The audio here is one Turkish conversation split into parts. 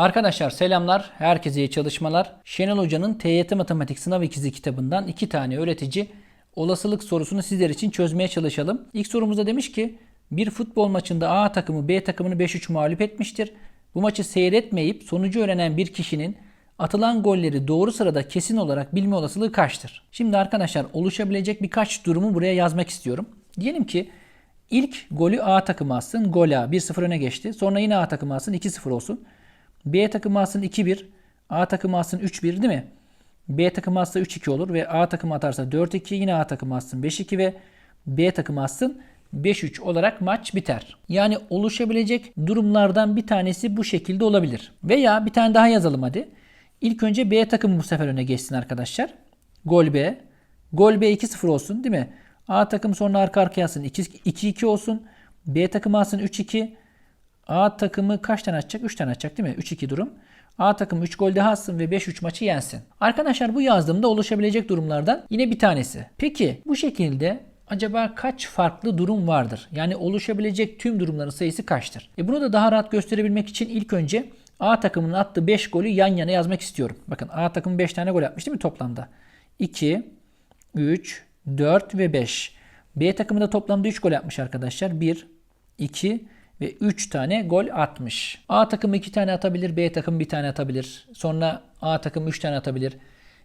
Arkadaşlar selamlar, herkese iyi çalışmalar. Şenol Hoca'nın TYT Matematik Sınav İkizi kitabından iki tane öğretici olasılık sorusunu sizler için çözmeye çalışalım. İlk sorumuzda demiş ki bir futbol maçında A takımı B takımını 5-3 mağlup etmiştir. Bu maçı seyretmeyip sonucu öğrenen bir kişinin atılan golleri doğru sırada kesin olarak bilme olasılığı kaçtır? Şimdi arkadaşlar oluşabilecek birkaç durumu buraya yazmak istiyorum. Diyelim ki ilk golü A takımı atsın. Gol A 1-0 öne geçti. Sonra yine A takımı atsın 2-0 olsun. B takımı alsın 2-1. A takımı alsın 3-1 değil mi? B takımı atsa 3-2 olur ve A takımı atarsa 4-2 yine A takımı atsın 5-2 ve B takımı atsın 5-3 olarak maç biter. Yani oluşabilecek durumlardan bir tanesi bu şekilde olabilir. Veya bir tane daha yazalım hadi. İlk önce B takımı bu sefer öne geçsin arkadaşlar. Gol B. Gol B 2-0 olsun değil mi? A takım sonra arka arkaya alsın 2-2 olsun. B takımı alsın 3-2. A takımı kaç tane atacak? 3 tane atacak değil mi? 3-2 durum. A takımı 3 gol daha atsın ve 5-3 maçı yensin. Arkadaşlar bu yazdığımda oluşabilecek durumlardan yine bir tanesi. Peki bu şekilde acaba kaç farklı durum vardır? Yani oluşabilecek tüm durumların sayısı kaçtır? E bunu da daha rahat gösterebilmek için ilk önce A takımının attığı 5 golü yan yana yazmak istiyorum. Bakın A takımı 5 tane gol atmış değil mi toplamda? 2, 3, 4 ve 5. B takımı da toplamda 3 gol atmış arkadaşlar. 1, 2 ve 3 tane gol atmış. A takımı 2 tane atabilir, B takımı 1 tane atabilir. Sonra A takımı 3 tane atabilir.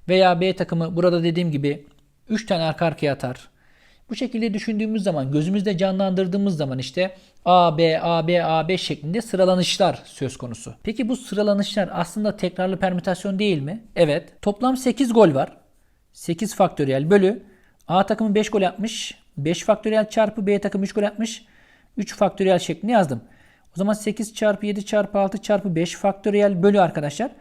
Veya B takımı burada dediğim gibi 3 tane arka arkaya atar. Bu şekilde düşündüğümüz zaman, gözümüzde canlandırdığımız zaman işte A, B, A, B, A, B şeklinde sıralanışlar söz konusu. Peki bu sıralanışlar aslında tekrarlı permütasyon değil mi? Evet. Toplam 8 gol var. 8 faktöriyel bölü A takımı 5 gol atmış. 5 faktöriyel çarpı B takımı 3 gol atmış. 3 faktöriyel şeklinde yazdım. O zaman 8 çarpı 7 çarpı 6 çarpı 5 faktöriyel bölü arkadaşlar.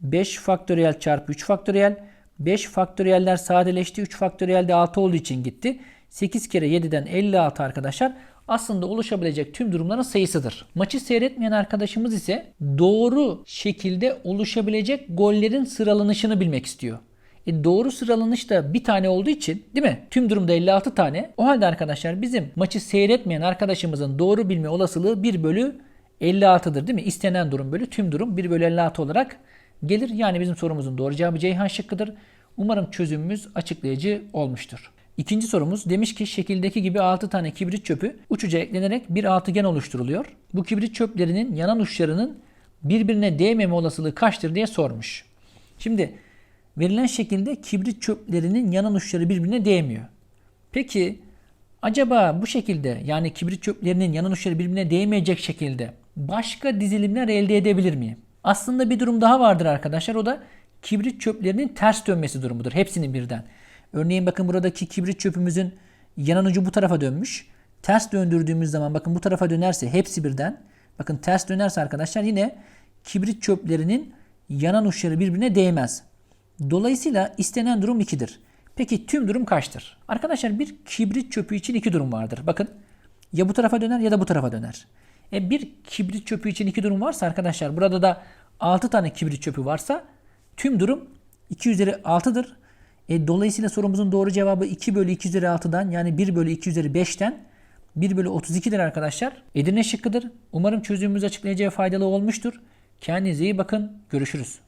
5 faktöriyel çarpı 3 faktöriyel. 5 faktöriyeller sadeleşti. 3 faktöriyel de 6 olduğu için gitti. 8 kere 7'den 56 arkadaşlar aslında oluşabilecek tüm durumların sayısıdır. Maçı seyretmeyen arkadaşımız ise doğru şekilde oluşabilecek gollerin sıralanışını bilmek istiyor. E doğru sıralanış da bir tane olduğu için değil mi? Tüm durumda 56 tane. O halde arkadaşlar bizim maçı seyretmeyen arkadaşımızın doğru bilme olasılığı 1 bölü 56'dır değil mi? İstenen durum bölü tüm durum 1 bölü 56 olarak gelir. Yani bizim sorumuzun doğru cevabı Ceyhan şıkkıdır. Umarım çözümümüz açıklayıcı olmuştur. İkinci sorumuz demiş ki şekildeki gibi 6 tane kibrit çöpü uçuca eklenerek bir altıgen oluşturuluyor. Bu kibrit çöplerinin yanan uçlarının birbirine değmeme olasılığı kaçtır diye sormuş. Şimdi verilen şekilde kibrit çöplerinin yanan uçları birbirine değmiyor. Peki acaba bu şekilde yani kibrit çöplerinin yanan uçları birbirine değmeyecek şekilde başka dizilimler elde edebilir miyim? Aslında bir durum daha vardır arkadaşlar. O da kibrit çöplerinin ters dönmesi durumudur. Hepsinin birden. Örneğin bakın buradaki kibrit çöpümüzün yanan ucu bu tarafa dönmüş. Ters döndürdüğümüz zaman bakın bu tarafa dönerse hepsi birden. Bakın ters dönerse arkadaşlar yine kibrit çöplerinin yanan uçları birbirine değmez. Dolayısıyla istenen durum 2'dir. Peki tüm durum kaçtır? Arkadaşlar bir kibrit çöpü için iki durum vardır. Bakın ya bu tarafa döner ya da bu tarafa döner. E bir kibrit çöpü için iki durum varsa arkadaşlar burada da 6 tane kibrit çöpü varsa tüm durum 2 üzeri 6'dır. E, dolayısıyla sorumuzun doğru cevabı 2 bölü 2 üzeri 6'dan yani 1 bölü 2 üzeri 5'ten 1 bölü 32'dir arkadaşlar. Edirne şıkkıdır. Umarım çözümümüz açıklayıcı ve faydalı olmuştur. Kendinize iyi bakın. Görüşürüz.